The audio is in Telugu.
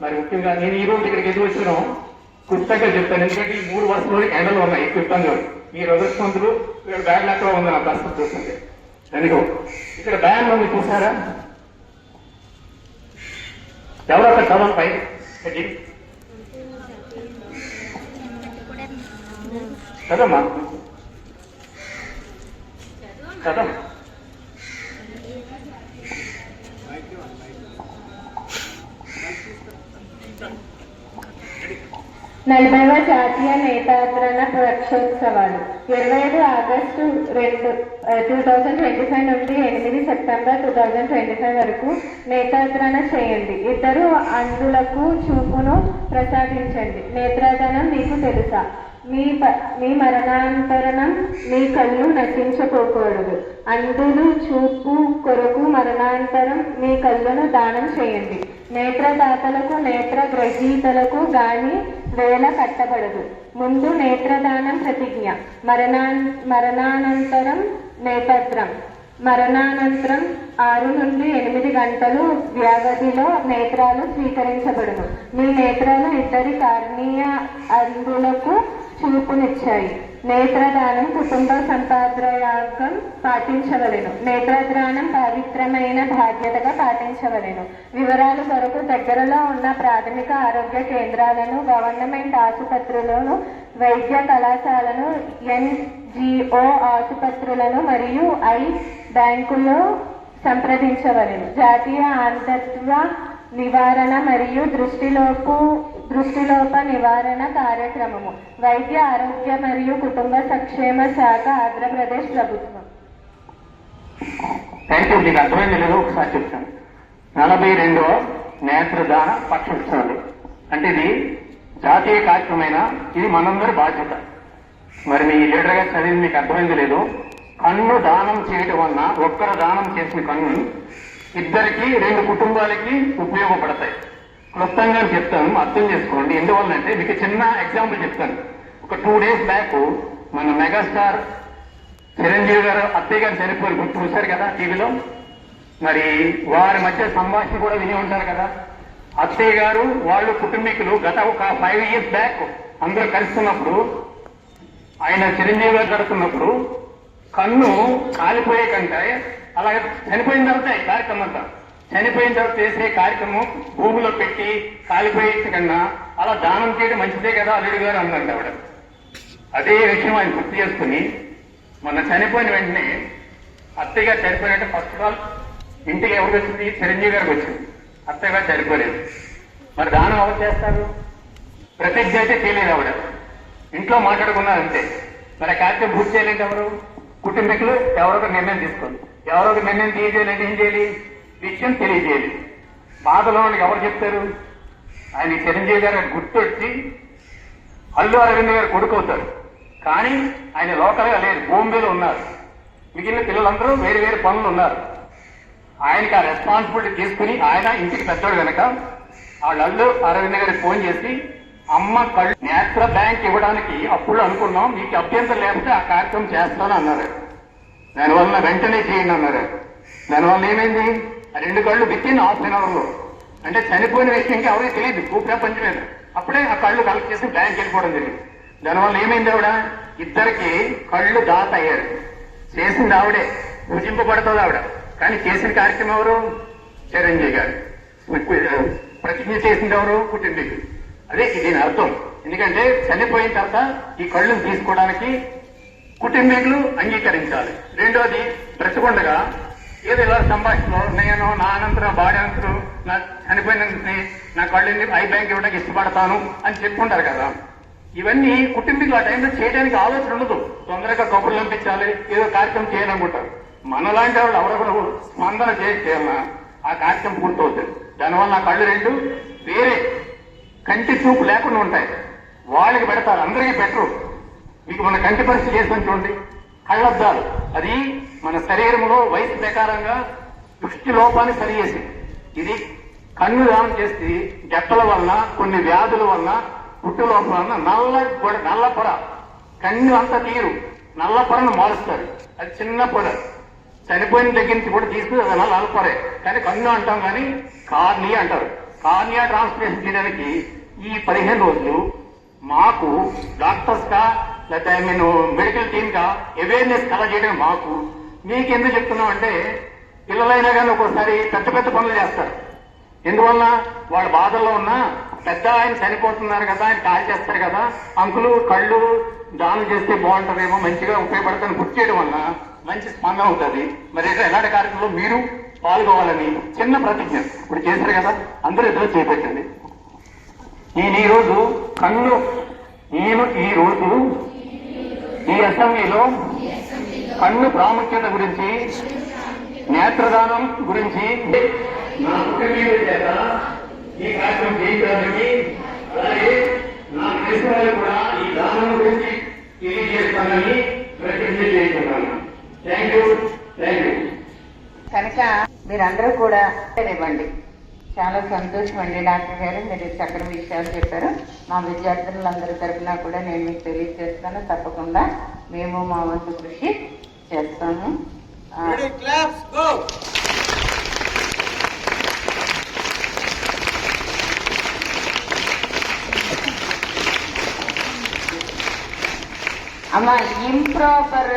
మరి ముఖ్యంగా నేను ఈ రోజు ఇక్కడికి ఎందుకు వచ్చినాం క్లుప్తంగా చెప్తాను. ఎందుకంటే ఈ మూడు వర్షంలో ఎండలు ఉన్నాయి ఎక్కువ ఇబ్బంది మీరు అదృష్టవంతులు ఇక్కడ బ్యాగ్ లెక్క ఉంది నా ప్రస్తుతం చూస్తుంది దానికో ఇక్కడ బ్యాన్ ఉంది చూసారా? ఎవరో ఒక చదవం పై? కదమ్మా కదమ్మా నలభైవ జాతీయ నేతాద్రణ పక్షోత్సవాలు ఇరవై ఐదు ఆగస్టు రెండు టూ థౌజండ్ ట్వంటీ ఫైవ్ నుండి ఎనిమిది September two thousand twenty five వరకు నేతాద్రణ చేయండి. ఇద్దరు అంధులకు చూపును ప్రసాదించండి. నేత్రదానం మీకు తెలుసా? మీ ప- మీ మరణాంతరణం మీ కళ్ళు నశించుకోకూడదు అందులు చూపు కొరకు మరణాంతరం మీ కళ్ళను దానం చేయండి. నేత్రదాతలకు నేత్ర గ్రహీతలకు గాని వేల కట్టబడదు. ముందు నేత్రదానం ప్రతిజ్ఞ. మరణా మరణానంతరం నేతత్రం మరణానంతరం ఆరు నుండి ఎనిమిది గంటలు వ్యవధిలో నేత్రాలు స్వీకరించబడును మీ నేత్రాలు ఇద్దరి కార్నీయ అందులకు చూపునిచ్చాయి. నేత్రదానం కుటుంబ సంపాద్రయాగం పాటించవలెను. నేత్రదానం పవిత్రమైన బాధ్యతగా పాటించవలెను. వివరాల కొరకు దగ్గరలో ఉన్న ప్రాథమిక ఆరోగ్య కేంద్రాలను గవర్నమెంట్ ఆసుపత్రులను వైద్య కళాశాలను ఎన్జిఓ ఆసుపత్రులను మరియు ఐ బ్యాంకులో సంప్రదించవలెను. జాతీయ అంధత్వ నివారణ మరియు దృష్టిలోపు దృష్టిలోప నివారణ కార్యక్రమము. వైద్య ఆరోగ్య మరియు కుటుంబ సంక్షేమ శాఖ ఆంధ్రప్రదేశ్ ప్రభుత్వం. థ్యాంక్ యూ మీకు అర్థమైంది లేదు? ఒకసారి చెప్తాను. నలభై రెండవ నేత్రదాన పక్షోత్సవాలు అంటే ఇది జాతీయ కార్యక్రమమైన ఇది మనందరి బాధ్యత. మరి మీ లీడర్గా చదివింది మీకు అర్థమైంది లేదు? కన్ను దానం చేయటం వలన ఒక్కరు దానం చేసిన కన్ను ఇద్దరికి రెండు కుటుంబాలకి ఉపయోగపడతాయి. క్లుప్తంగా చెప్తాను అర్థం చేసుకోండి. ఎందువల్లంటే మీకు చిన్న ఎగ్జాంపుల్ చెప్తాను. ఒక టూ డేస్ బ్యాక్ మన మెగాస్టార్ చిరంజీవి గారు అత్తయ్య గారు చనిపోయారు గుర్తు చూశారు కదా టీవీలో మరి వారి మధ్య సంభాషణ కూడా విని ఉంటారు కదా? అత్తయ్య గారు వాళ్ళు కుటుంబీకులు గత ఒక ఫైవ్ ఇయర్స్ బ్యాక్ అందరూ కలుస్తున్నప్పుడు ఆయన చిరంజీవి గారు జరుగుతున్నప్పుడు కన్ను కాలిపోయే కంటే అలాగే చనిపోయిన తర్వాత కార్యక్రమం అంతా. చనిపోయిన తర్వాత చేసే కార్యక్రమం భూమిలో పెట్టి కాలిపోయే కన్నా అలా దానం చేయడం మంచిదే కదా అల్లుడు గారు అన్నారు ఆవిడ. అదే విషయం ఆయన గుర్తు చేసుకుని మొన్న చనిపోయిన వెంటనే అత్తయ్య గారు చనిపోయినట్టు ఫస్ట్ ఆఫ్ ఆల్ ఇంటికి ఎవరికి వచ్చింది? చిరంజీవి గారికి వచ్చింది. అత్తయ్య గారు చనిపోలేదు. మరి దానం ఎవరు చేస్తారు? ప్రతిజ్ఞ అయితే చేయలేదు ఆవిడ. ఇంట్లో మాట్లాడుకున్నారు అంతే. మరి ఆ కార్యక్రమం పూర్తి చేయలేదు ఎవరు? కుటుంబీకులు ఎవరో ఒక నిర్ణయం తీసుకోండి ఎవరో ఒక నిర్ణయం తీయజేయాలంటే ఏం చేయాలి? విషయం తెలియజేయాలి బాధలో వాళ్ళకి ఎవరు చెప్తారు? ఆయన చిరంజీవి గారు గుర్తొచ్చి అల్లు అరవింద్ గారు కొడుకు అవుతారు కానీ ఆయన లోకల్గా లేరు బాంబేలో ఉన్నారు. మిగిలిన పిల్లలందరూ వేరు వేరు పనులు ఉన్నారు. ఆయనకి ఆ రెస్పాన్సిబిలిటీ తీసుకుని ఆయన ఇంటికి పెద్దోడు కనుక వాళ్ళ అల్లు అరవింద్ గారికి ఫోన్ చేసి అమ్మ కళ్ళు నేత్ర బ్యాంక్ ఇవ్వడానికి అప్పుడు అనుకున్నాం మీకు అభ్యంతరం లేకపోతే ఆ కార్యక్రమం చేస్తాను అన్నారు. దానివల్ల వెంటనే చేయండి అన్నారు. దానివల్ల ఏమైంది? రెండు కళ్ళు విత్ ఇన్ హాఫ్ అన్ అవర్లో అంటే చనిపోయిన వ్యక్తి ఇంకా ఎవరికి తెలియదు భూప్రపంచం మీద. అప్పుడే ఆ కళ్ళు కలెక్ట్ చేసి బ్యాంక్ వెళ్ళిపోవడం జరిగింది. దానివల్ల ఏమైంది ఆవిడ? ఇద్దరికి కళ్ళు దాత అయ్యారు చేసింది ఆవిడే. పూజింపబడుతుంది ఆవిడ. కానీ చేసిన కార్యక్రమం ఎవరు? చిరంజీవి గారు. ప్రతిజ్ఞ చేసింది ఎవరు? కుటుంబీకులు. అదే దీని అర్థం. ఎందుకంటే చనిపోయిన తర్వాత ఈ కళ్ళు తీసుకోవడానికి కుటుంబీకులు అంగీకరించాలి. రెండోది బ్రతకుండగా ఏదో ఇలా సంభాషణలో నేను నా అనంతరం బాడీ అనంతరం నా చనిపోయిన నా కళ్ళని ఐ బ్యాంక్ ఇవ్వడానికి ఇష్టపడతాను అని చెప్పుకుంటారు కదా. ఇవన్నీ కుటుంబీకులు ఆ టైంలో చేయడానికి ఆలోచన ఉండదు. తొందరగా కబుర్లు పంపించాలి ఏదో కార్యక్రమం చేయాలనుకుంటారు మనలాంటి వాళ్ళు ఎవరెవరు స్పందన చేయాలన్నా ఆ కార్యక్రమం పూర్తవుతుంది. దానివల్ల నా కళ్ళు రెండు వేరే కంటి చూపు లేకుండా ఉంటాయి. వాళ్ళకి పెడతారు అందరికీ పెట్టరు. మీకు మన కంటి పరిస్థితి చేస్తాను చూడండి. కళ్ళద్దాలు. అది మన శరీరంలో వయసు ప్రకారంగా దృష్టి లోపాన్ని సరిచేసి ఇది కన్ను దానం చేసి గట్టల వలన కొన్ని వ్యాధుల వలన పుట్టు లోపల వలన నల్ల పొడ నల్ల పొర. కన్ను అంత తీరు నల్ల పొరను మారుస్తారు. అది చిన్న పొడ చనిపోయిన దగ్గర నుంచి కూడా తీసుకుని అది నల్ల పొరే. కానీ కన్ను అంటాం కానీ కార్ని అంటారు. కార్నియా ట్రాన్స్ప్లేషన్ చేయడానికి ఈ పదిహేను రోజులు మాకు డాక్టర్స్గా లేకపోతే ఐ మీన్ మెడికల్ టీమ్గా అవేర్నెస్ కలగజేయడం మాకు మీకు ఎందుకు చెప్తున్నాం అంటే పిల్లలైనా కానీ ఒక్కోసారి పెద్ద పెద్ద పనులు చేస్తారు. ఎందువల్ల? వాళ్ళ బాధల్లో ఉన్నా పెద్ద ఆయన చనిపోతున్నారు కదా ఆయన కాల్ చేస్తారు కదా అంకులు కళ్ళు దానం చేస్తే బాగుంటుందేమో మంచిగా ఉపయోగపడుతుంది గుర్తు చేయడం వల్ల మంచి స్పందన అవుతుంది. మరి ఎలాంటి కార్యక్రమంలో మీరు పాల్గొవాలని చిన్న ప్రతిజ్ఞ. ఇప్పుడు చేశారు కదా అందరూ ఎదురు చేపెట్టండి నేను ఈ రోజు కన్ను నేను ఈ రోజు ఈ అసెంబ్లీలో కన్ను ప్రాముఖ్యత గురించి నేత్రదానం గురించి నా చేత ఈ కార్యక్రమం చేయించడానికి అలాగే నా తెలిసిన వాళ్ళు కూడా ఈ దానం గురించి తెలియజేస్తానని ప్రతిజ్ఞ చేస్తున్నాను థ్యాంక్ యూ థ్యాంక్ యూ కనుక మీరందరూ కూడా ఇవ్వండి. చాలా సంతోషం అండి డాక్టర్ గారు మీరు చక్కని విషయాలు చెప్పారు. మా విద్యార్థులందరి తరఫున కూడా నేను మీకు తెలియజేస్తాను. తప్పకుండా మేము మా వంతు కృషి చేస్తాము! అమ్మ ఇంప్రాపర్